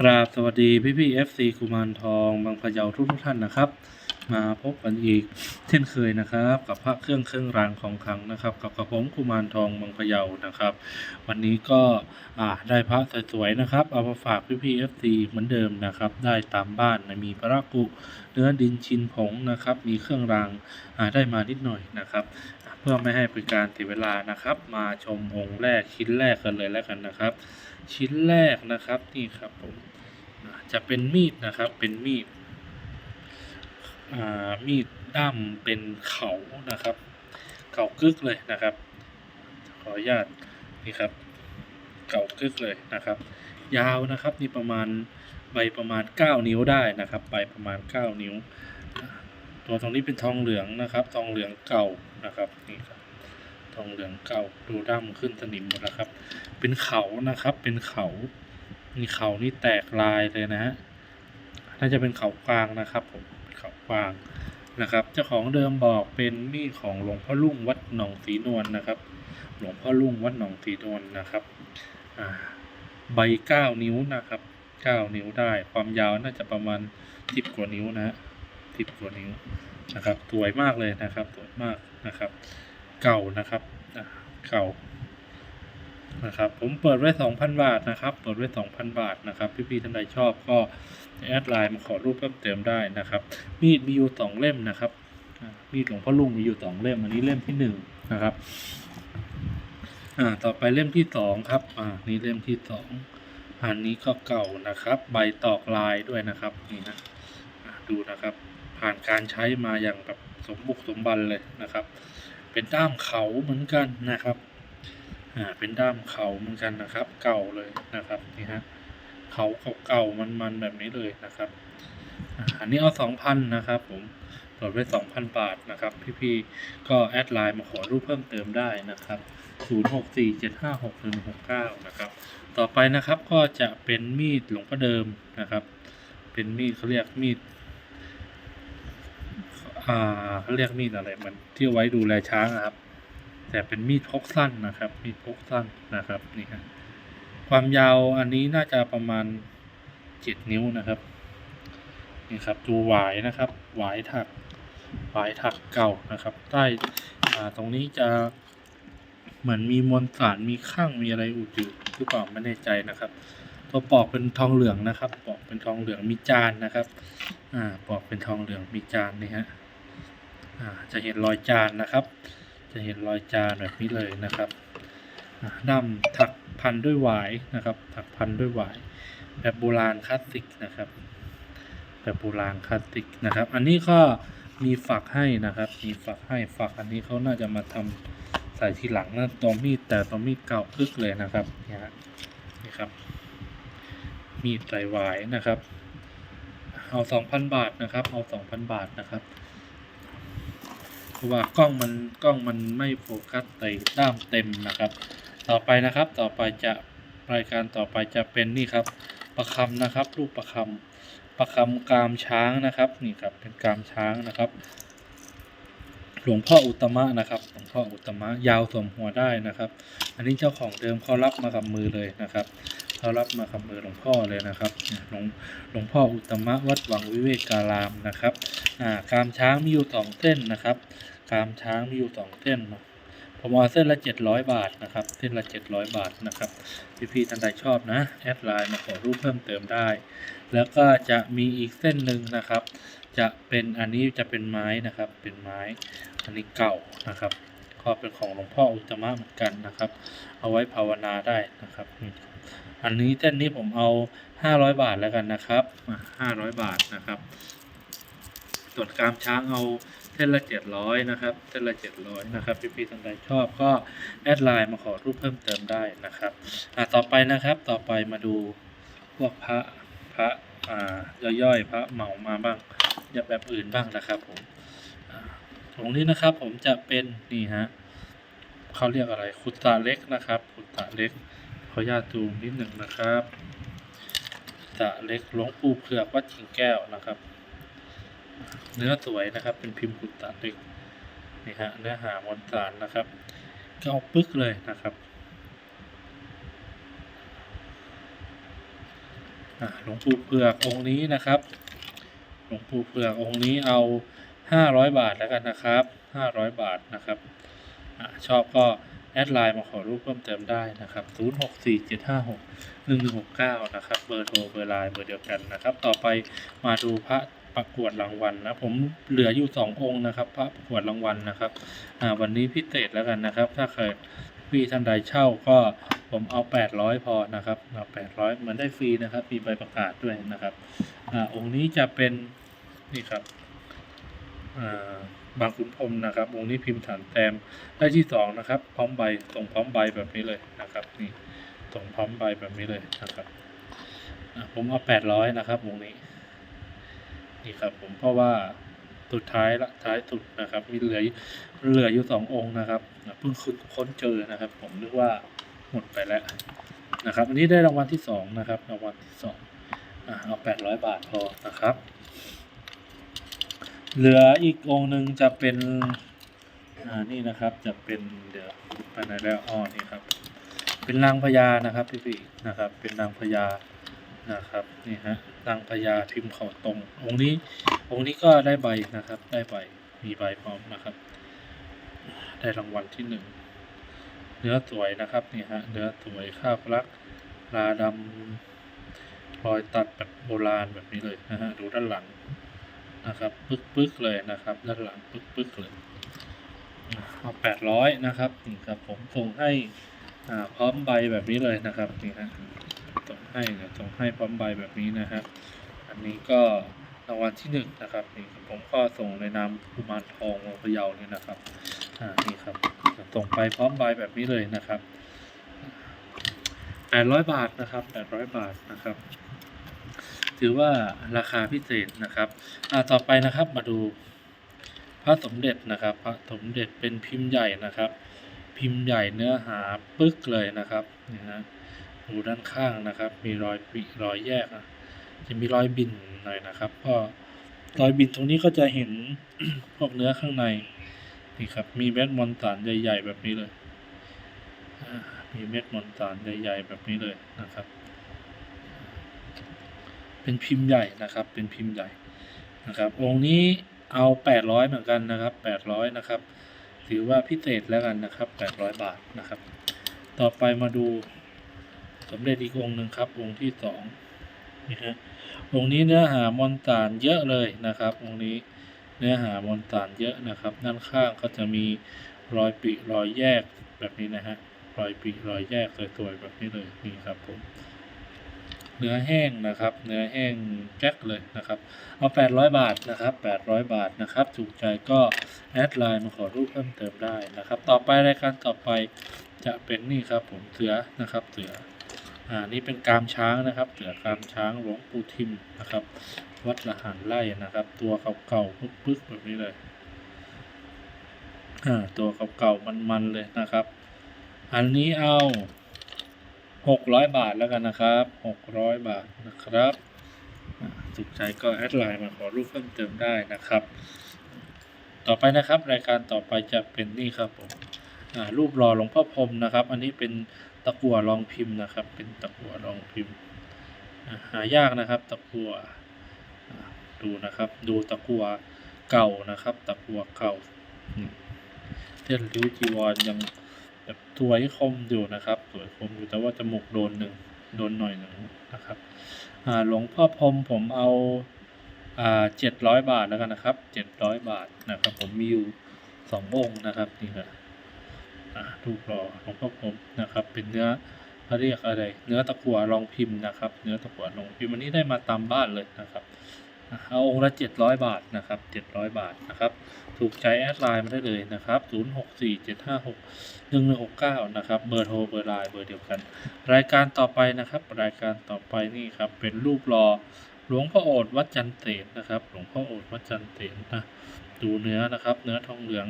กราบสวัสดีพี่พี่เอฟซีกุมารทองบางพะเยาทุกทุกท่านนะครับ มาพบกันอีกเช่นเคยนะครับ กับพระเครื่องเครื่องรางของขลังนะครับ กับกระผมกุมารทองบางพะเยานะครับ วันนี้ก็อ่าได้พระสวยๆนะครับ เอามาฝากพี่พี่เอฟซีเหมือนเดิมนะครับ ได้ตามบ้านนะมีพระกุเนื้อดินชินผงนะครับ มีเครื่องรางอ่าได้มานิดหน่อยนะครับเพื่อไม่ให้เป็นการเสียเวลานะครับ มาชมองค์แรกชิ้นแรกกันเลยแล้วกันนะครับ ชิ้นแรกนะครับนี่ครับผมจะเป็นมีดนะครับเป็นมีดมีดด้ามเป็นเขานะครับ เก่ากึกเลยนะครับ ขออนุญาตนี่ครับ เก่ากึกเลยนะครับ ยาวนะครับนี่ประมาณใบประมาณ 9 นิ้วได้นะครับใบประมาณ 9 นิ้ว ตัวตรงนี้เป็นทองเหลืองนะครับ ทองเหลืองเก่านะครับนี่ครับ ทองเหลืองเก่าดูด้าขึ้นสนิมหมดแล้วครับ เป็นเขานะครับ เป็นเขานี่เขานี่แตกลายเลยนะฮะน่าจะเป็นเขากวางนะครับผมเขากวางนะครับ เจ้าของเดิมบอกเป็นมีดของหลวงพ่อลุ่งวัดหนองสีนวลนะครับ หลวงพ่อลุ่งวัดหนองสีนวลนะครับใบเก้านิ้วนะครับเก้านิ้วได้ ความยาวน่าจะประมาณสิบกว่านิ้วนะฮะสิบกว่านิ้วนะครับ สวยมากเลยนะครับ สวยมากนะครับ เก่านะครับเก่านะครับผมเปิดไว้สองพันบาทนะครับ เปิดไว้สองพันบาทนะครับ พี่ๆท่านใดชอบก็แอดไลน์มาขอรูปเพิ่มเติมได้นะครับ มีดมีอยู่สองเล่มนะครับ มีดหลวงพ่อลุงมีอยู่สองเล่ม อันนี้เล่มที่หนึ่งนะครับอ่าต่อไปเล่มที่สองครับ อ่า นี่เล่มที่สองอันนี้ก็เก่านะครับ ใบตอกลายด้วยนะครับ นี่นะอ่าดูนะครับ ผ่านการใช้มาอย่างแบบสมบุกสมบันเลยนะครับ เป็นด้ามเขาเหมือนกันนะครับอ่าเป็นด้ามเขาเหมือนกันนะครับ เก่าเลยนะครับนี่ฮะเขาเก่าๆมันๆแบบนี้เลยนะครับอันนี้เอาสองพันนะครับ ผมโหลดไว้สองพันบาทนะครับ พี่ๆก็แอดไลน์มาขอรูปเพิ่มเติมได้นะครับศูนย์หกสี่เจ็ดห้าหกหนึ่งหกเก้านะครับ ต่อไปนะครับก็จะเป็นมีดหลวงพ่อเดิมนะครับ เป็นมีดเขาเรียกมีด อ่าเขาเรียกมีดอะไรมันที่เอาไว้ดูแลช้างอะครับ แต่เป็นมีดพกสั้นนะครับ มีดพกสั้นนะครับนี่ครับความยาวอันนี้น่าจะประมาณเจ็ดนิ้วนะครับนี่ครับดูหวายนะครับ หวายถักหวายถักเก่านะครับ ใต้อ่าตรงนี้จะเหมือนมีมวลสารมีข้างมีอะไรอุดอยู่หรือเปล่าไม่แน่ใจนะครับ ตัวปอกเป็นทองเหลืองนะครับ ปอกเป็นทองเหลืองมีจานนะครับ อ่าปอกเป็นทองเหลืองมีจานนี่ฮะ จะเห็นรอยจานนะครับ จะเห็นรอยจานแบบนี้เลยนะครับด้ามถักพันด้วยหวายนะครับ ถักพันด้วยหวายแบบโบราณคลาสสิกนะครับ แบบโบราณคลาสสิกนะครับ อันนี้ก็มีฝักให้นะครับ มีฝักให้ฝักอันนี้เขาน่าจะมาทำใส่ทีหลังนะตัวมีดแต่ตัวมีดเก่าพึกเลยนะครับเนี่ยฮะนี่ครับ มีดใส่หวายนะครับ เอาสองพันบาทนะครับ เอาสองพันบาทนะครับ ราะว่ากล้องมันกล้องมันไม่โฟกัสในด้ามเต็มนะครับ ต่อไปนะครับต่อไปจะรายการต่อไปจะเป็นนี่ครับประคำนะครับรูปประคำประคำกามช้างนะครับนี่ครับเป็นกามช้างนะครับ หลวงพ่ออุตมะนะครับหลวงพ่ออุตมะยาวสวมหัวได้นะครับ อันนี้เจ้าของเดิมเขารับมากับมือเลยนะครับเขารับมากับมือหลวงพ่อเลยนะครับหลวงหลวงพ่ออุตมะวัดหวังวิเวการามนะครับอ่ากามช้างมีอยู่สองเส้นนะครับ กามช้างมีอยู่สองเส้นนะผมเอาเส้นละเจ็ดร้อยบาทนะครับ เส้นละเจ็ดร้อยบาทนะครับ พี่ๆท่านใดชอบนะ แอดไลน์มาขอรูปเพิ่มเติมได้ แล้วก็จะมีอีกเส้นหนึ่งนะครับ จะเป็นอันนี้จะเป็นไม้นะครับ เป็นไม้ อันนี้เก่านะครับ ก็เป็นของหลวงพ่ออุตมะเหมือนกันนะครับ เอาไว้ภาวนาได้นะครับ อันนี้เส้นนี้ผมเอาห้าร้อยบาทแล้วกันนะครับห้าร้อยบาทนะครับ ส่วนกามช้างเอา เส้นละเจ็ดร้อยนะครับเส้นละเจ็ดร้อยนะครับพี่ๆท่านใดชอบก็แอดไลน์มาขอรูปเพิ่มเติมได้นะครับอ่าต่อไปนะครับต่อไปมาดูพวกพระพระอ่าย่อยๆ พระเหมามาบ้างอย่าแบบอื่นบ้างนะครับผมตรงนี้นะครับผมจะเป็นนี่ฮะเขาเรียกอะไรคุตตาเล็กนะครับคุตตาเล็กขออนุญาตดูนิดหนึ่งนะครับตตาเล็กหลวงปู่เผือกวัดจิงแก้วนะครับ เนื้อสวยนะครับ เป็นพิมพ์กุตตะเล็กนี่ฮะเนื้อหามวลสารนะครับก็เอาปึ๊กเลยนะครับหลวงปู่เผือกองค์นี้นะครับ หลวงปู่เผือกองค์นี้เอาห้าร้อยบาทแล้วกันนะครับห้าร้อยบาทนะครับอชอบก็แอดไลน์มาขอรูปเพิ่มเติมได้นะครับศูนย์หกสี่เจ็ดห้าหกหนึ่งหนึ่งหกเก้านะครับ เบอร์โทร เบอร์ไลน์ เบอร์เดียวกันนะครับ ต่อไปมาดูพระ ประกวดรางวัลนะผมเหลืออยู่สององค์นะครับ พระประกวดรางวัลนะครับอ่าวันนี้พิเศษแล้วกันนะครับ ถ้าเคยพี่ท่านใดเช่าก็ผมเอา800พอนะครับเอา800เหมือนได้ฟรีนะครับมีใบประกาศด้วยนะครับอ่าองค์นี้จะเป็นนี่ครับอ่าบางขุนพรมนะครับองค์นี้พิมพ์ฐานแต้มได้ที่สองนะครับ พร้อมใบส่งพร้อมใบแบบนี้เลยนะครับนี่ส่งพร้อมใบแบบนี้เลยนะครับผมเอา800นะครับองค์นี้ นี่ครับผมเพราะว่าสุดท้ายละท้ายสุดนะครับ มีเหลือเหลืออยู่สององค์นะครับเพิ่งค้นค้นเจอนะครับ ผมนึกว่าหมดไปแล้วนะครับ อันนี้ได้รางวัลที่สองนะครับ รางวัลที่สองอ่าเอาแปดร้อยบาทพอนะครับ เหลืออีกองค์หนึ่งจะเป็นอ่านี่นะครับจะเป็นเดี๋ยวไปไหนแล้วอ๋อนี่ครับ เป็นนางพญานะครับพี่ๆนะครับ เป็นนางพญา นะครับนี่ฮะนางพญาพิมเขาตรง องค์นี้ องค์นี้ก็ได้ใบนะครับ ได้ใบมีใบพร้อมนะครับ ได้รางวัลที่หนึ่งเนื้อสวยนะครับนี่ฮะเนื้อสวยข้าวรักลาดำรอยตัดแบบโบราณแบบนี้เลยนะฮะดูด้านหลังนะครับปึ๊กปึ๊กๆเลยนะครับ ด้านหลังปึ๊กปึ๊กๆเลยเอาแปดร้อยนะครับนี่ครับผมส่งให้อ่าพร้อมใบแบบนี้เลยนะครับนี่ฮะ ส่งให้เดี๋ยส่งให้พร้อมใบแบบนี้นะครับอันนี้ก็รางวัลที่หนึ่งนะครับนี่ผมก็ส่งในนามกุมารทองวงพะเยาเนี่ยนะครับอ่านี่ครับส่งไปพร้อมใบแบบนี้เลยนะครับแปดร้อยบาทนะครับแปดร้อยบาทนะครับ ถือว่าราคาพิเศษนะครับอ่าต่อไปนะครับมาดูพระสมเด็จนะครับ พระสมเด็จเป็นพิมพ์ใหญ่นะครับ พิมพ์ใหญ่เนื้อหาปึ๊กเลยนะครับนี่ฮะ ดูด้านข้างนะครับ มีรอยปิรอยแยกนะจะมีรอยบินหน่อยนะครับ ก็รอยบินตรงนี้ก็จะเห็นพวกเนื้อข้างในนี่ครับ มีเม็ดมอนสารใหญ่ ๆ แบบนี้เลยมีเม็ดมอนสารใหญ่ๆแบบนี้เลยนะครับ เป็นพิมพ์ใหญ่นะครับ เป็นพิมพ์ใหญ่นะครับ องค์นี้เอาแปดร้อยเหมือนกันนะครับแปดร้อยนะครับ ถือว่าพิเศษแล้วกันนะครับแปดร้อยบาทนะครับ ต่อไปมาดู สมเด็จอีกองค์หนึ่งครับ องค์ที่สองนี่ฮะองค์นี้เนื้อหามอนตานเยอะเลยนะครับ องค์นี้เนื้อหามอนตานเยอะนะครับ ด้านข้างก็จะมีรอยปิรอยแยกแบบนี้นะฮะรอยปิรอยแยกสวยๆแบบนี้เลยนี่ครับผมเนื้อแห้งนะครับ เนื้อแห้งแจ็คเลยนะครับ เอา 800 บาทนะครับ 800 บาทนะครับ ถูกใจก็แอดไลน์มาขอรูปเพิ่มเติมได้นะครับ ต่อไปรายการต่อไปจะเป็นนี่ครับผมเสือนะครับเสือ อ่านี่เป็นกามช้างนะครับเสือกามช้างหลวงปู่ทิมนะครับ วัดละหันไล่นะครับ ตัวเก่าๆปึ๊กๆแบบนี้เลยอ่าตัวเก่าๆมันๆเลยนะครับ อันนี้เอาหกร้อยบาทแล้วกันนะครับหกร้อยบาทนะครับอ่าถูกใจก็แอดไลน์มาขอรูปเพิ่มเติมได้นะครับ ต่อไปนะครับ รายการต่อไปจะเป็นนี่ครับผมอ่ารูปหล่อหลวงพ่อพรมนะครับ อันนี้เป็น ตะกั่วรองพิมพ์นะครับ เป็นตะกั่วรองพิมพ์หายากนะครับ ตะกั่วดูนะครับ ดูตะกั่วเก่านะครับ ตะกั่วเก่าเส้นริ้วจีวรยังแบบสวยคมอยู่นะครับ สวยคมอยู่แต่ว่าจมูกโดนหนึ่งโดนหน่อยหนึ่งนะครับหลวงพ่อพรมผมเอาอ่าเจ็ดร้อยบาทแล้วกันนะครับเจ็ดร้อยบาทนะครับ ผมมีอยู่สององค์นะครับนี่ครับ รูปหล่อหลวงพ่อพรมนะครับ เป็นเนื้อเขาเรียกอะไร เนื้อตะกั่วรองพิมพ์นะครับ เนื้อตะกั่วรองพิมพ์วันนี้ได้มาตามบ้านเลยนะครับเอาองค์ละเจ็ดร้อยบาทนะครับเจ็ดร้อยบาทนะครับ ถูกใจแอดไลน์มาได้เลยนะครับศูนย์หกสี่เจ็ดห้าหกหนึ่งหนึ่งหกเก้านะครับ เบอร์โทรเบอร์ไลน์เบอร์เดียวกัน รายการต่อไปนะครับ รายการต่อไปนี่ครับ เป็นรูปหล่อหลวงพ่อโอษฐ์วัดจันเตนนะครับ หลวงพ่อโอษฐ์วัดจันเตนนะ ดูเนื้อนะครับ เนื้อทองเหลือง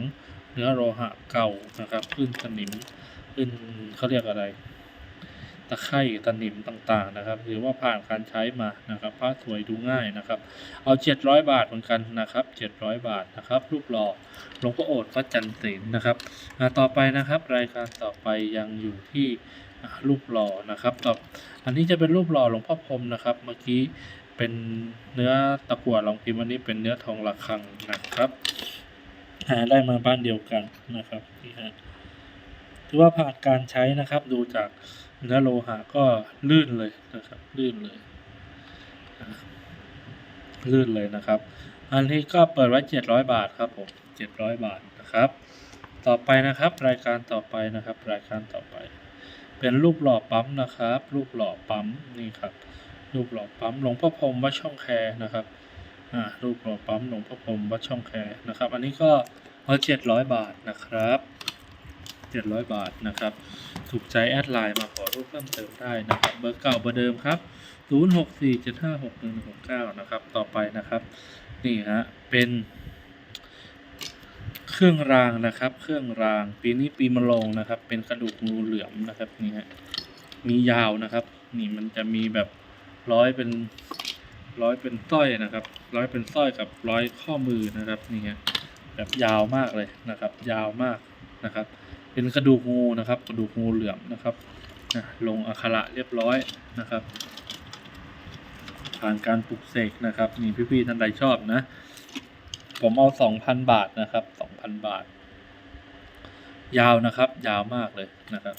เนื้อโลหะเก่านะครับขึ้นสนิมขึ้นเขาเรียกอะไร ตะไคร่ตะนิมต่างๆนะครับถือว่าผ่านการใช้มานะครับผ้าสวยดูง่ายนะครับ เอาเจ็ดร้อยบาทเหมือนกันนะครับเจ็ดร้อยบาทนะครับ รูปหล่อหลวงพ่อโอษฐ์วัดจันทร์ศิลป์นะครับต่อไปนะครับ รายการต่อไปยังอยู่ที่รูปหล่อนะครับต่ออันนี้จะเป็นรูปหล่อหลวงพ่อพรมนะครับ เมื่อกี้เป็นเนื้อตะกั่วลองพิมพ์อันนี้เป็นเนื้อทองระฆังนะครับ หาได้มาบ้านเดียวกันนะครับนี่ฮะถือว่าผ่านการใช้นะครับ ดูจากเนื้อโลหะก็ลื่นเลยนะครับ ลื่นเลยลื่นเลยนะครับ อันนี้ก็เปิดไว้เจ็ดร้อยบาทครับผมเจ็ดร้อยบาทนะครับ ต่อไปนะครับ รายการต่อไปนะครับ รายการต่อไป เป็นรูปหล่อปั๊มนะครับ รูปหล่อปั๊มนี่ครับ รูปหล่อปั๊มหลวงพ่อพรมวัดช่องแคนะครับ อ่ารูปหล่อปั๊มหลวงพ่อพรมวัดช่องแคนะครับ อันนี้ก็เอาเจ็ดร้อยบาทนะครับเจ็ดร้อยบาทนะครับ ถูกใจแอดไลน์มาขอรูปเพิ่มเติมได้นะครับ เบอร์เก่าเบอร์เดิมครับศูนย์หกสี่เจ็ดห้าหกหนึ่งหกเก้านะครับ ต่อไปนะครับ นี่ฮะเป็นเครื่องรางนะครับ เครื่องราง ปีนี้ปีมะโรงนะครับ เป็นกระดูกงูเหลือมนะครับนี่ฮะมียาวนะครับ นี่มันจะมีแบบร้อยเป็น ร้อยเป็นสร้อยนะครับ ร้อยเป็นสร้อยกับร้อยข้อมือนะครับนี่ฮะแบบยาวมากเลยนะครับ ยาวมากนะครับ เป็นกระดูกงูนะครับ กระดูกงูเหลือมนะครับนะลงอักขระเรียบร้อยนะครับ ผ่านการปลุกเสกนะครับนี่พี่ๆท่านใดชอบนะ ผมเอาสองพันบาทนะครับสองพันบาท ยาวนะครับ ยาวมากเลยนะครับ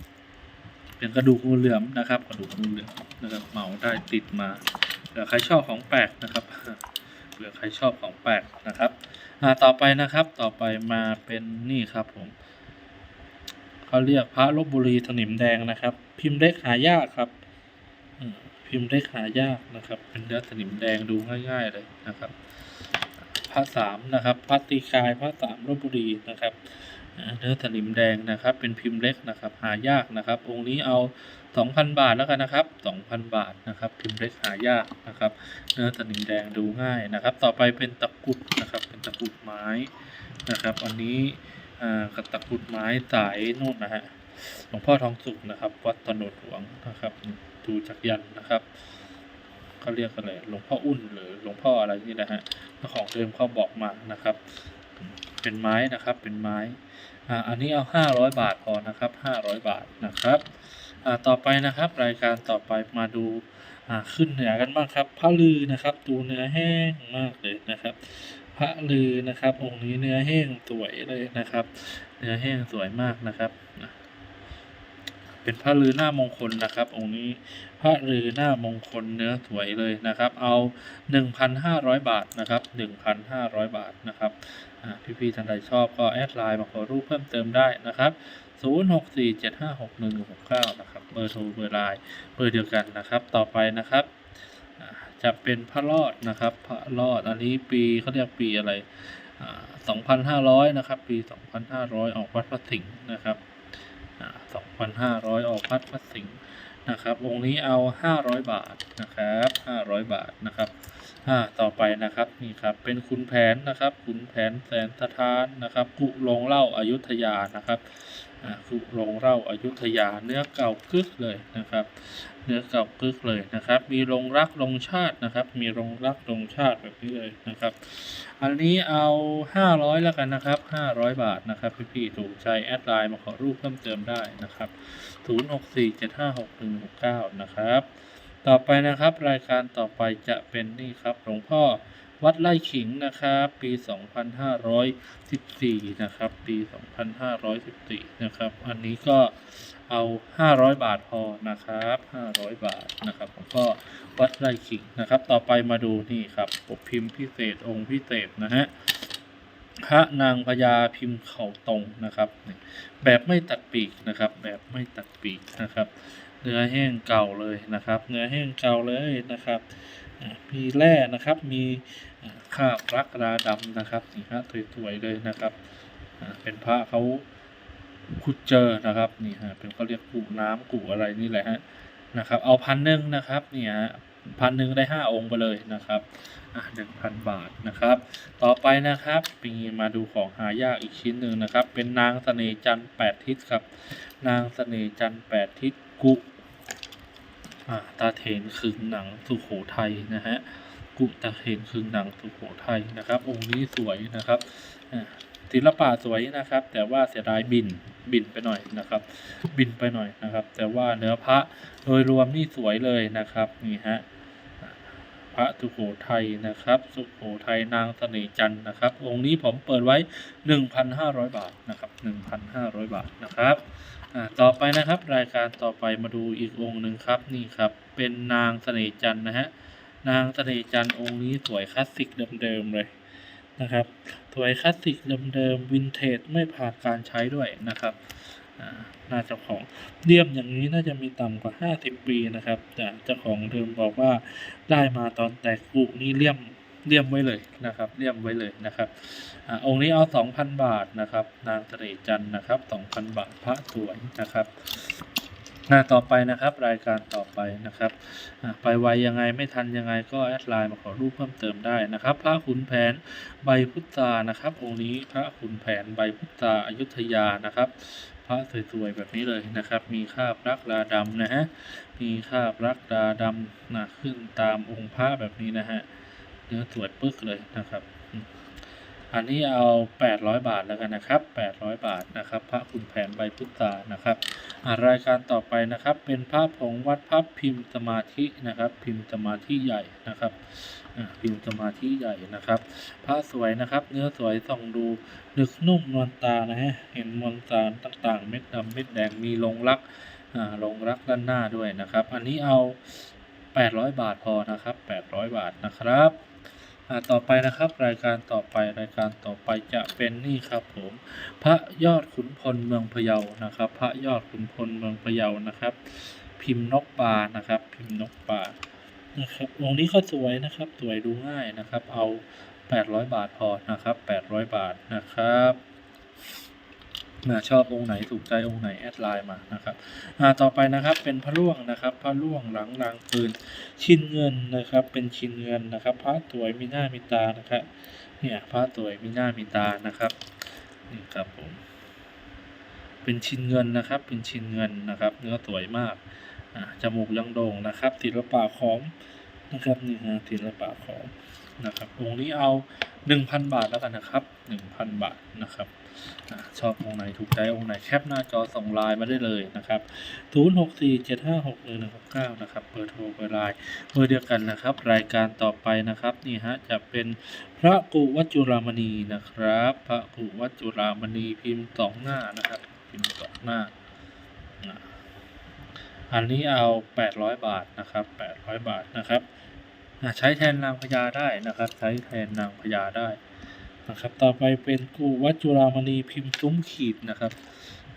เป็นกระดูกงูเหลือมนะครับ กระดูกงูเหลือมนะครับเหมาได้ติดมา ผื่อใครชอบของแปลกนะครับเผื่อใครชอบของแปลกนะครับอ่าต่อไปนะครับต่อไปมาเป็นนี่ครับผมเขาเรียกพระลบบุรีถนิมแดงนะครับ พิมพ์เล็กหายากครับพิมพ์เล็กหายากนะครับ เป็นเนื้อถนิมแดงดูง่าย ๆเลยนะครับพระสามนะครับพระตีกายพระสามลบบุรีนะครับ เนื้อสนิมแดงนะครับ เป็นพิมพ์เล็กนะครับ หายากนะครับ องค์นี้เอาสองพันบาทแล้วกันนะครับสองพันบาทนะครับ พิมพ์เล็กหายากนะครับ เนื้อสนิมแดงดูง่ายนะครับ ต่อไปเป็นตะกรุดนะครับ เป็นตะกรุดไม้นะครับ อันนี้อ่ากับตะกรุดไม้สายนู่นนะฮะ หลวงพ่อทองสุขนะครับ วัดตนดหลวงนะครับ ดูจากยันนะครับเขาเรียกอะไรหลวงพ่ออุ่นหรือหลวงพ่ออะไรนี่นะฮะเจ้าของเดิมเขาบอกมานะครับ เป็นไม้นะครับ เป็นไม้อ่าอันนี้เอาห้าร้อยบาทพอนะครับห้าร้อยบาทนะครับอ่าต่อไปนะครับ รายการต่อไปมาดูอ่าขึ้นเหนือกันบ้างครับพระลือนะครับดูเนื้อแห้งมากเลยนะครับพระลือนะครับ องค์นี้เนื้อแห้งสวยเลยนะครับ เนื้อแห้งสวยมากนะครับเป็นพระลือหน้ามงคลนะครับ องค์นี้พระลือหน้ามงคลเนื้อสวยเลยนะครับ เอา 1,500 บาทนะครับ 1,500 บาทนะครับ พี่ๆท่านใดชอบก็แอดไลน์มาขอรูปเพิ่มเติมได้นะครับ 0647561169 นะครับ เบอร์โทรเบอร์ไลน์เบอร์เดียวกันนะครับ ต่อไปนะครับ จะเป็นพระรอดนะครับ พระรอด อันนี้ปีเขาเรียกปีอะไรอ่า2,500 นะครับ ปี 2,500 ออกวัดพระสิงห์นะครับอ่า2,500 ออกวัดพระสิงห์นะครับ องค์นี้เอา 500 บาทนะครับ 500 บาทนะครับ อ่าต่อไปนะครับนี่ครับเป็นขุนแผนนะครับขุนแผนแสนสถานนะครับกุลงเล่าอายุทยานะครับอ่ากุลงเล่าอายุทยาเนื้อเก่ากึกเลยนะครับ เนื้อเก่ากึกเลยนะครับ มีลงรักลงชาตินะครับ มีลงรักลงชาติแบบนี้เลยนะครับ อันนี้เอาห้าร้อยแล้วกันนะครับห้าร้อยบาทนะครับพี่ๆถูกใจแอดไลน์มาขอรูปเพิ่มเติมได้นะครับศูนย์หกสี่เจ็ดห้าหกหนึ่งหกเก้านะครับ ต่อไปนะครับ รายการต่อไปจะเป็นนี่ครับหลวงพ่อวัดไร่ขิงนะครับปี 2514 นะครับ ปี 2514 นะครับ อันนี้ก็เอา 500 บาทพอนะครับ 500 บาทนะครับหลวงพ่อวัดไร่ขิงนะครับ ต่อไปมาดูนี่ครับปกพิมพ์พิเศษองค์พิเศษนะฮะพระนางพญาพิมพ์เข่าตรงนะครับ แบบไม่ตัดปีกนะครับ แบบไม่ตัดปีกนะครับ เนื้อแห้งเก่าเลยนะครับ เนื้อแห้งเก่าเลยนะครับมีแร่นะครับมีคราบรักราดำนะครับนี่ฮะสวยๆเลยนะครับเป็นพระเขาขุดเจอนะครับนี่ฮะเป็นเขาเรียกกูน้ำกูอะไรนี่แหละฮะนะครับ เอาพันหนึ่งนะครับเนี่ยพันหนึ่งได้ห้าองค์ไปเลยนะครับอะหนึ่งพันบาทนะครับ ต่อไปนะครับปีมาดูของหายากอีกชิ้นหนึ่งนะครับ เป็นนางเสน่จันแปดทิศครับ นางเสน่จันแปดทิศกุอ่ ตาเถนคึงหนังสุโขทัยนะฮะกุตาเถนคึงหนังสุโขทัยนะครับ องค์นี้สวยนะครับศิลปะสวยนะครับ แต่ว่าเสียดายบินบินไปหน่อยนะครับ บินไปหน่อยนะครับ แต่ว่าเนื้อพระโดยรวมนี่สวยเลยนะครับนี่ฮะ พระสุโขทัยนะครับ สุโขทัยนางเสน่ห์จันนะครับ องค์นี้ผมเปิดไว้ 1,500 บาทนะครับ 1,500 บาทนะครับอ่าต่อไปนะครับ รายการต่อไปมาดูอีกองค์หนึ่งครับนี่ครับ เป็นนางเสน่ห์จันนะฮะนางเสน่ห์จันองค์นี้สวยคลาสสิกเดิมๆเลยนะครับสวยคลาสสิกเดิมๆวินเทจไม่ผ่านการใช้ด้วยนะครับ น่าจะของเลี่ยมอย่างนี้น่าจะมีต่ำกว่า 50 ปีนะครับแต่เจ้าของเดิมบอกว่าได้มาตอนแตกกุนี่เลี่ยมเลี่ยมไว้เลยนะครับเลี่ยมไว้เลยนะครับอองค์นี้เอา 2,000 บาทนะครับ นางเสรจันนะครับ 2,000 บาทพระสวยนะครับหน้าต่อไปนะครับรายการต่อไปนะครับไปไวยังไงไม่ทันยังไงก็แอดไลน์มาขอรูปเพิ่มเติมได้นะครับ พระขุนแผนใบพุทธานะครับ องค์นี้พระขุนแผนใบพุทธาอยุธยานะครับ พระสวยๆแบบนี้เลยนะครับ มีคราบรักดาดำนะฮะ มีคราบรักดาดำนะขึ้นตามองค์พระแบบนี้นะฮะเนื้อสวยปึ๊กเลยนะครับ อันนี้เอา 800 บาทแล้วกันนะครับ 800 บาทนะครับ พระขุนแผนใบพุทธานะครับอ่ารายการต่อไปนะครับ เป็นภาพของวัดพระพิมพ์สมาธินะครับ พิมพ์สมาธิใหญ่นะครับอ่าพิมพ์สมาธิใหญ่นะครับพระสวยนะครับ เนื้อสวยส่องดูนึกนุ่มนวลตานะฮะเห็นมวลสารต่างๆ เม็ดดำเม็ดแดงมีลงรักอ่าลงรักด้านหน้าด้วยนะครับ อันนี้เอา 800 บาทพอนะครับ 800 บาทนะครับ ต่อไปนะครับ รายการต่อไปรายการต่อไปจะเป็นนี่ครับผม พระยอดขุนพลเมืองพะเยานะครับ พระยอดขุนพลเมืองพะเยานะครับ พิมพ์นกปลานะครับ พิมพ์นกปลานะครับองค์นี้ก็สวยนะครับ สวยดูง่ายนะครับ เอา 800 บาทพอนะครับ 800 บาทนะครับ นะชอบองค์ไหนถูกใจองค์ไหนแอดไลน์มานะครับต่อไปนะครับเป็นพระล่วงนะครับพระล่วงหลังรางปืนชินเงินนะครับ เป็นชินเงินนะครับพระสวยมีหน้ามีตานะครับเนี่ยพระสวยมีหน้ามีตานะครับนี่ครับผมเป็นชิ้นเงินนะครับ เป็นชิ้นเงินนะครับ เนื้อสวยมากจมูกยังโด่งนะครับศิลปะของนะครับนี่ฮะศิลปะของนะครับองค์นี้เอาหนึ่งพันบาทแล้วกันนะครับหนึ่งพันบาทนะครับ ชอบองไหนถูกใจองไหนแคปหน้าจอส่งไลน์มาได้เลยนะครับศูนย์หกสี่เจ็ดห้าหกหนึ่งหนึ่งหกเก้านะครับเบอร์โทรเบอร์ไลน์เบอร์เดียวกันนะครับ รายการต่อไปนะครับนี่ฮะจะเป็นพระกุวัจุรามณีนะครับ พระกุวัจุรามณีพิมพ์สองหน้านะครับ พิมพ์สองหน้า อันนี้เอา 800 บาทนะครับ 800 บาทนะครับใช้แทนนางพญาได้นะครับ ใช้แทนนางพญาได้ นะครับ ต่อไปเป็นกูวัจจุรามณีพิมพ์ซุ้มขีดนะครับ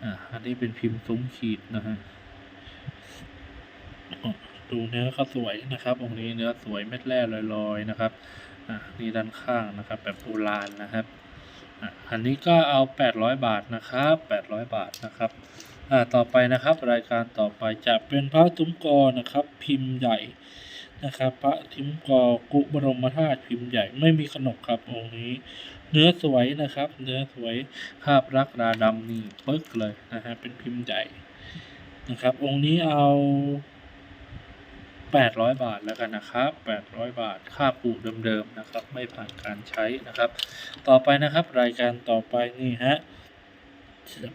อ่า อันนี้เป็นพิมพ์ซุ้มขีดนะฮะ ดูเนื้อเขาสวยนะครับ องค์นี้เนื้อสวยเม็ดแร่ลอยๆนะครับ อ่า นี่ด้านข้างนะครับ แบบโบราณนะครับ อะอันนี้ก็เอา 800 บาทนะครับ 800 บาทนะครับอ่าต่อไปนะครับรายการต่อไปจะเป็นพระตุ้มกอนะครับ พิมพ์ใหญ่นะครับ พระทิ้มกอกุบรมธาตุพิมพ์ใหญ่ไม่มีขนกครับองค์นี้ เนื้อสวยนะครับ เนื้อสวยคาบรักราดำนี่ปึ๊กเลยนะฮะเป็นพิมพ์ใหญ่นะครับ องค์นี้เอา800บาทแล้วกันนะครับ800บาท ค่าปูเดิมๆนะครับ ไม่ผ่านการใช้นะครับ ต่อไปนะครับ รายการต่อไปนี่ฮะ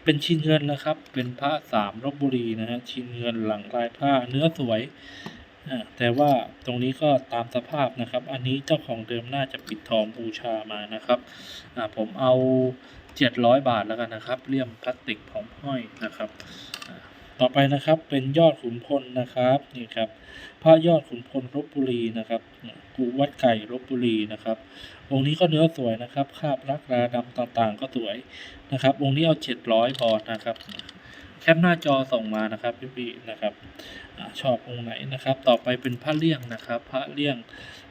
เป็นชิ้นเงินนะครับ เป็นพระสามลบบุรีนะฮะ ชิ้นเงินหลังลายผ้าเนื้อสวย แต่ว่าตรงนี้ก็ตามสภาพนะครับ อันนี้เจ้าของเดิมน่าจะปิดทองบูชามานะครับผมเอา 700 บาทแล้วกันนะครับเลี่ยมพลาสติกผอมห้อยนะครับต่อไปนะครับเป็นยอดขุนพลนะครับนี่ครับพระยอดขุนพลลบบุรีนะครับกูวัดไก่ลบบุรีนะครับองค์นี้ก็เนื้อสวยนะครับคาบรักราดำต่างๆ ก็สวยนะครับองค์นี้เอา 700พอนะครับ แคปหน้าจอส่งมานะครับพี่ๆนะครับอชอบองค์ไหนนะครับ ต่อไปเป็นพระเลี่ยงนะครับ พระเลี่ยง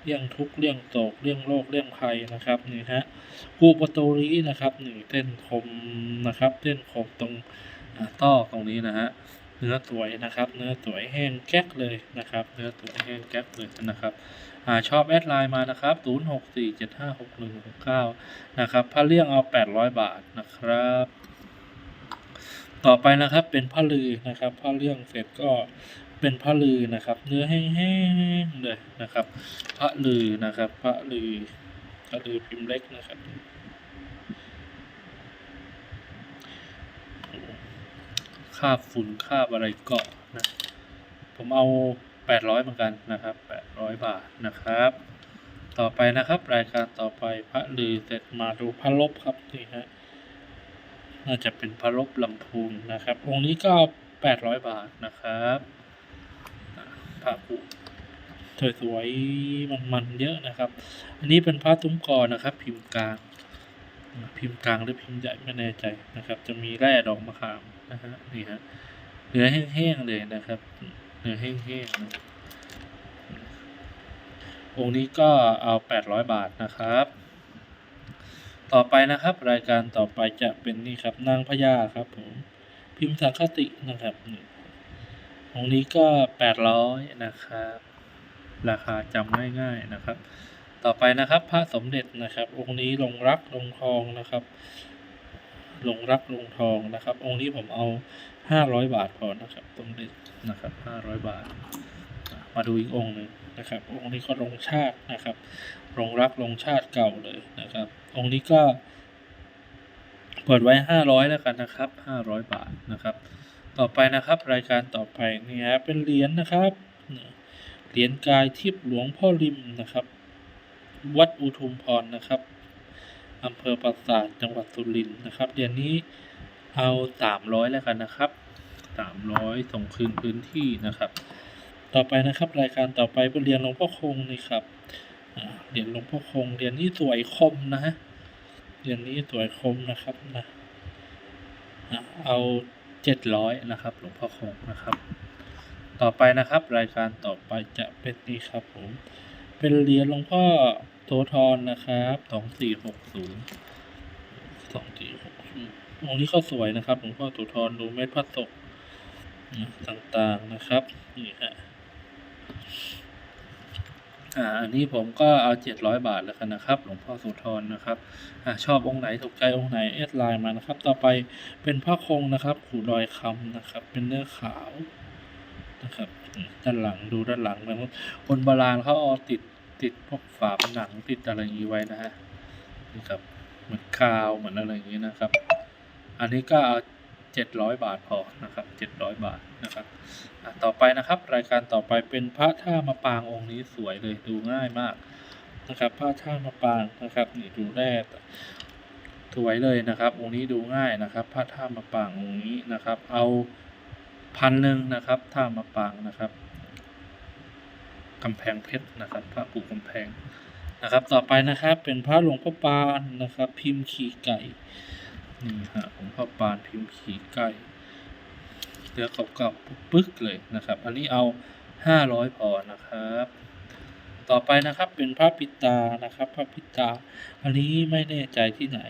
เลี่ยงทุกเลี่ยงโศกเลี่ยงโรคเลี่ยงภัยนะครับนี่ฮะกูปโตรีนะครับหนึ่งเต้นคมนะครับ เต้นคมตรงต้อตรงนี้นะฮะเนื้อสวยนะครับ เนื้อสวยแห้งแก๊กเลยนะครับ เนื้อสวยแห้งแก๊กเลยนะครับอ่าชอบแอดไลน์มานะครับ 0 6 4 7 5 6 1 6 9 นะครับ พระเลี่ยงเอา 800 บาทนะครับ ต่อไปนะครับเป็นผ้าลือนะครับผ้าเรื่องเสร็จก็เป็นผ้าลือนะครับ เนื้อแห้งๆเลยนะครับผ้าลือนะครับผ้าลือผ้าลือพิมพ์เล็กนะครับค่าฝุ่นค่าอะไรเกาะนะผมเอาแปดร้อยเหมือนกันนะครับแปดร้อยบาทนะครับ ต่อไปนะครับ รายการต่อไปพระลือเสร็จมาดูพระลบครับนี่ฮะ น่าจะเป็นพระลบลำพูนนะครับ องค์นี้ก็แปดร้อยบาทนะครับอะพระกุสวยๆมันๆเยอะนะครับ อันนี้เป็นพระตุ้มกอนะครับ พิมพ์กลาง พิมพ์กลางหรือพิมพ์ใหญ่ไม่แน่ใจนะครับ จะมีแร่ดอกมะขามนะฮะนี่ฮะเนื้อแห้งๆเลยนะครับ เนื้อแห้งๆนะองค์นี้ก็เอาแปดร้อยบาทนะครับ ต่อไปนะครับ รายการต่อไปจะเป็นนี่ครับนางพญาครับผมพิมพ์สังคตินะครับองนี้ก็แปดร้อยนะครับ ราคาจำง่ายๆนะครับ ต่อไปนะครับ พระสมเด็จนะครับ องค์นี้ลงรักลงทองนะครับลงรักลงทองนะครับ องค์นี้ผมเอาห้าร้อยบาทพอนะครับสมเด็จนะครับห้าร้อยบาท มาดูอีกองค์หนึ่งนะครับ องค์นี้ก็ลงชาตินะครับ ลงรักลงชาติเก่าเลยนะครับ องค์นี้ก็เปิดไว้ห้าร้อยแล้วกันนะครับห้าร้อยบาทนะครับ ต่อไปนะครับรายการต่อไปนี่ฮะเป็นเหรียญนะครับ เหรียญกายทิพย์หลวงพ่อริมนะครับ วัดอุทุมพรนะครับอำเภอปราสาทจังหวัดสุรินทร์นะครับเหรียญนี้เอาสามร้อยแล้วกันนะครับสามร้อยส่งคืนพื้นที่นะครับ ต่อไปนะครับ รายการต่อไปเป็นเหรียญหลวงพ่อคงนี่ครับ เหรียญหลวงพ่อคงเหรียญนี้สวยคมนะฮะเหรียญนี้สวยคมนะครับนะเอาเจ็ดร้อยนะครับหลวงพ่อคงนะครับ ต่อไปนะครับ รายการต่อไปจะเป็นนี่ครับผม เป็นเหรียญหลวงพ่อโสธรนะครับสองสี่หกศูนย์สองสี่หกศูนย์องค์นี้ก็สวยนะครับหลวงพ่อโสธรดูเม็ดพระศกนะต่างๆนะครับ นี่ฮะ อ่าอันนี้ผมก็เอาเจ็ดร้อยบาทแล้วกันนะครับ หลวงพ่อโสธรนะครับอ่าชอบองค์ไหนถูกใจองค์ไหนเอสไลน์มานะครับ ต่อไปเป็นพระคงนะครับขูดอยคำนะครับ เป็นเนื้อขาวนะครับด้านหลังดูด้านหลังนะครับคนโบราณเขาเอาติดติดพวกฝาผนังติดอะไรอย่างนี้ไว้นะฮะนี่ครับเหมือนคาวเหมือนอะไรอย่างนี้นะครับ อันนี้ก็เอา เจ็ดร้อยบาทพอนะครับเจ็ดร้อยบาทนะครับต่อไปนะครับ รายการต่อไปเป็นพระท่ามาปางองค์นี้สวยเลยดูง่ายมากนะครับพระท่ามาปางนะครับนี่ดูแร่สวยเลยนะครับองค์นี้ดูง่ายนะครับพระท่ามาปางองค์นี้นะครับ เอาพันหนึ่งนะครับท่ามาปางนะครับกำแพงเพชรนะครับพระปู่กำแพงนะครับ ต่อไปนะครับเป็นพระหลวงพ่อปานนะครับ พิมพ์ขี่ไก่ นี่ฮะผมพ่อปานพิมพ์ขี่ไก่เนื้อเก่าๆปึ๊กเลยนะครับ อันนี้เอาห้าร้อยพอนะครับ ต่อไปนะครับเป็นพระปิตานะครับพระปิตา อันนี้ไม่แน่ใจที่ไหน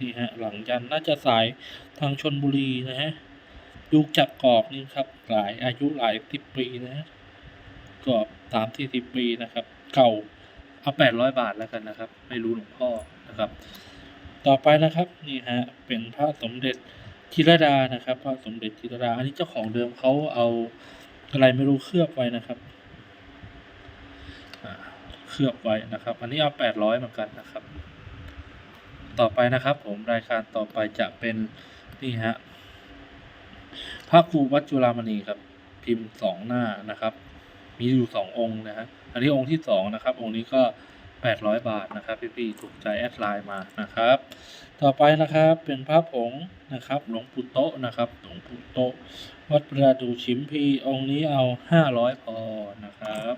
นี่ฮะหลังยันน่าจะสายทางชนบุรีนะฮะยุคจักกรอบนี่ครับหลายอายุหลายสิบปีนะฮะกรอบสามสี่สิบปีนะครับ เก่าเอาแปดร้อยบาทแล้วกันนะครับ ไม่รู้หลวงพ่อนะครับ ต่อไปนะครับนี่ฮะเป็นพระสมเด็จธิรดานะครับพระสมเด็จธิรดา อันนี้เจ้าของเดิมเขาเอาอะไรไม่รู้เคลือบไว้นะครับเคลือบไว้นะครับ อันนี้เอาแปดร้อยเหมือนกันนะครับ ต่อไปนะครับผมรายการต่อไปจะเป็นนี่ฮะพระครูวัดจุฬามณีครับ พิมพ์สองหน้านะครับ มีอยู่สององค์นะฮะอันนี้องค์ที่สองนะครับ องค์นี้ก็ แปดร้อยบาทนะครับพี่ๆถูกใจแอดไลน์มานะครับ ต่อไปนะครับเป็นพระผงนะครับหลวงปู่โตนะครับหลวงปู่โตวัดประดูชิมพีองค์นี้เอาห้าร้อยพอนะครับ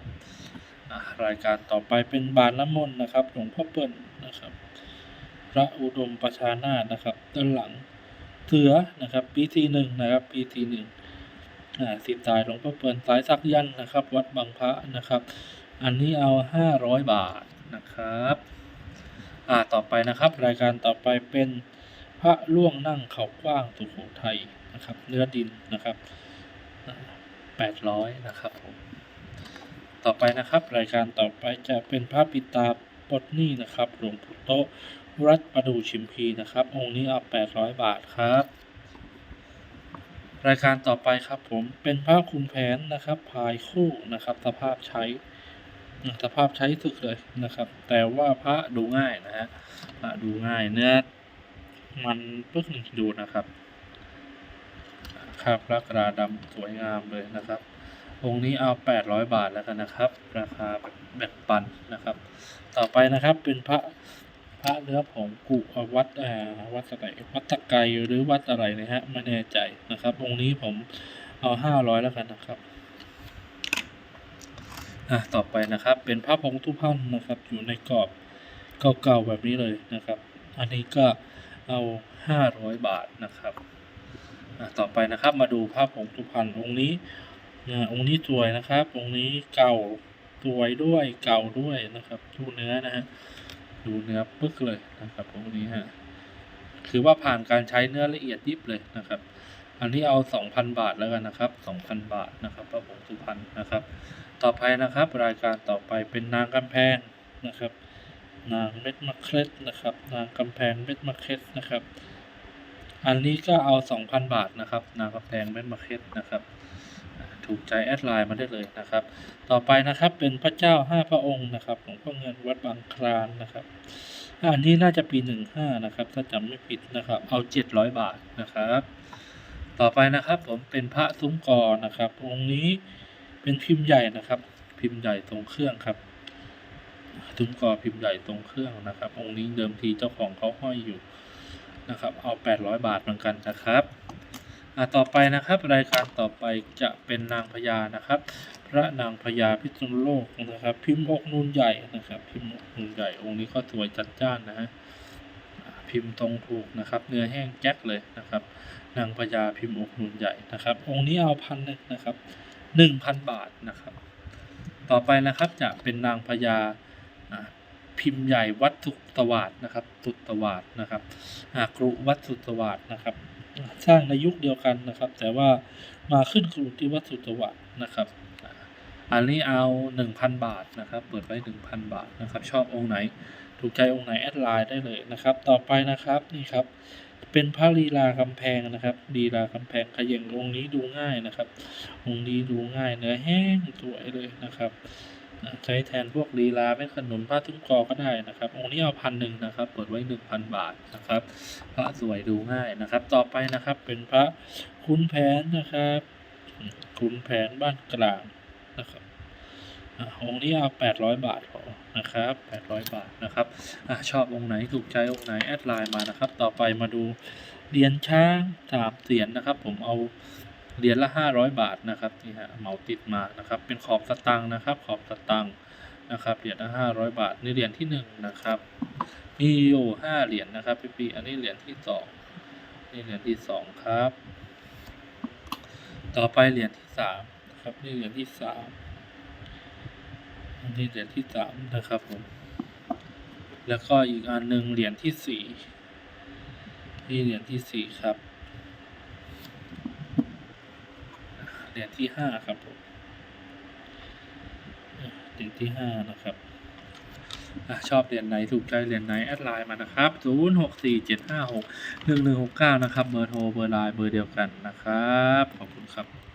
รายการต่อไปเป็นบานน้ำมนต์นะครับหลวงพ่อเปิ้ลนะครับ พระอุดมประชานาถนะครับด้านหลังเสือนะครับปีทีหนึ่งนะครับปีทีหนึ่งสิบตายหลวงพ่อเปิ้ลสายสักยันต์นะครับ วัดบางพระนะครับ อันนี้เอาห้าร้อยบาท นะครับอ่าต่อไปนะครับ รายการต่อไปเป็นพระล่วงนั่งเขากว้างสุโขทัยนะครับ เนื้อดินนะครับแปดร้อยนะครับผมต่อไปนะครับ รายการต่อไปจะเป็นพระปิตาปดนี้นะครับหลวงปู่โตรัดประดูชิมพีนะครับ องค์นี้เอาแปดร้อยบาทครับ รายการต่อไปครับผมเป็นพระคุณแผนนะครับพายคู่นะครับ สภาพใช้ สภาพใช้สึกเลยนะครับ แต่ว่าพระดูง่ายนะฮะพระดูง่ายเนื้อมันปึ๊กหนึ่งดูนะครับคราพระกราดำสวยงามเลยนะครับองค์นี้เอา 800 บาทแล้วกันนะครับ ราคาแบ่งปันนะครับ ต่อไปนะครับเป็นพระพระเนื้อผงกุวัดวัดอะไรวัดตะไกรหรือวัดอะไรนะฮะไม่แน่ใจนะครับ องค์นี้ผมเอา 500 แล้วกันนะครับ อะต่อไปนะครับ เป็นพระผงทุพันนะครับ อยู่ในกรอบเก่าๆแบบนี้เลยนะครับ อันนี้ก็เอาห้าร้อยบาทนะครับอะต่อไปนะครับมาดูพระผงทุพันองค์นี้อ่าองค์นี้สวยนะครับ องค์นี้เก่าสวยด้วยเก่าด้วยนะครับดูเนื้อนะฮะดูเนื้อปึ๊กเลยนะครับองค์นี้ฮะคือว่าผ่านการใช้เนื้อละเอียดยิบเลยนะครับ อันนี้เอาสองพันบาทแล้วกันนะครับสองพันบาทนะครับพระผงสุพรรณนะครับ ต่อไปนะครับ รายการต่อไปเป็นนางกำแพงนะครับ นางเม็ดมะเคร็ดนะครับ นางกำแพงเม็ดมะเคร็ดนะครับ อันนี้ก็เอา 2,000 บาทนะครับ นางกำแพงเม็ดมะเคร็ดนะครับ ถูกใจแอดไลน์มาได้เลยนะครับ ต่อไปนะครับเป็นพระเจ้าห้าพระองค์นะครับของพ่อเงินวัดบางคลานนะครับอันนี้น่าจะปี15นะครับ ถ้าจำไม่ผิดนะครับ เอา700บาทนะครับ ต่อไปนะครับผมเป็นพระซุ้มกอนะครับ องค์นี้ เป็นพิมพ์ใหญ่นะครับ พิมพ์ใหญ่ตรงเครื่องครับซุ้มกอพิมพ์ใหญ่ตรงเครื่องนะครับ องค์นี้เดิมทีเจ้าของเขาห้อยอยู่นะครับ เอา 800 บาทเหมือนกันนะครับอ่าต่อไปนะครับรายการต่อไปจะเป็นนางพญานะครับ พระนางพญาพิษณุโลกนะครับ พิมพ์อกนูนใหญ่นะครับ พิมพ์อกนูนใหญ่องค์นี้ก็สวยจัดจ้านนะฮะพิมพ์ตรงถูกนะครับ เนื้อแห้งแจ็คเลยนะครับ นางพญาพิมพ์อกนูนใหญ่นะครับ องค์นี้เอาพันหนึ่งนะครับ หนึ่งพันบาทนะครับ ต่อไปนะครับจะเป็นนางพญาพิมพ์ใหญ่วัดสุตวาดนะครับสุตวาดนะครับอากรุวัดสุตวาดนะครับ สร้างในยุคเดียวกันนะครับ แต่ว่ามาขึ้นกรุที่วัดสุตวาดนะครับ อันนี้เอาหนึ่งพันบาทนะครับ เปิดไว้หนึ่งพันบาทนะครับ ชอบองค์ไหน ถูกใจองค์ไหนแอดไลน์ได้เลยนะครับ ต่อไปนะครับนี่ครับ เป็นพระลีลากำแพงนะครับลีลากำแพงขย่งองค์นี้ดูง่ายนะครับ องค์นี้ดูง่ายเนื้อแห้งสวยเลยนะครับใช้แทนพวกลีลาเป็นขนุนผ้าทุ่งกอก็ได้นะครับ องค์นี้เอาพันหนึ่งนะครับ เปิดไว้หนึ่งพันบาทนะครับ พระสวยดูง่ายนะครับ ต่อไปนะครับเป็นพระคุณแผนนะครับ คุณแผนบ้านกลางนะครับ องค์นี้เอาแปดร้อยบาทพอนะครับแปดร้อยบาทนะครับอชอบองค์ไหนถูกใจองค์ไหนแอดไลน์มานะครับ ต่อไปมาดูเหรียญช้างสามเสียนนะครับ ผมเอาเหรียญละห้าร้อยบาทนะครับนี่ฮะเหมาติดมานะครับ เป็นขอบสตังค์นะครับ ขอบสตังค์นะครับเหรียญละห้าร้อยบาทนี่เหรียญที่หนึ่งนะครับมีอยู่ห้าเหรียญนะครับพี่ปีอันนี้เหรียญที่สองนี่เหรียญที่สองครับ ต่อไปเหรียญที่สามนะครับนี่เหรียญที่สาม อันนี้เหรียญที่สามนะครับผม แล้วก็อีกอันหนึ่งเหรียญที่สี่นี่เหรียญที่สี่ครับ เหรียญที่ห้าครับผมเหรียญที่ห้านะครับอชอบเหรียญไหนถูกใจเหรียญไหนแอดไลน์มานะครับศูนย์หกสี่เจ็ดห้าหกหนึ่งหนึ่งหกเก้านะครับ เบอร์โทรเบอร์ไลน์เบอร์เดียวกันนะครับ ขอบคุณครับ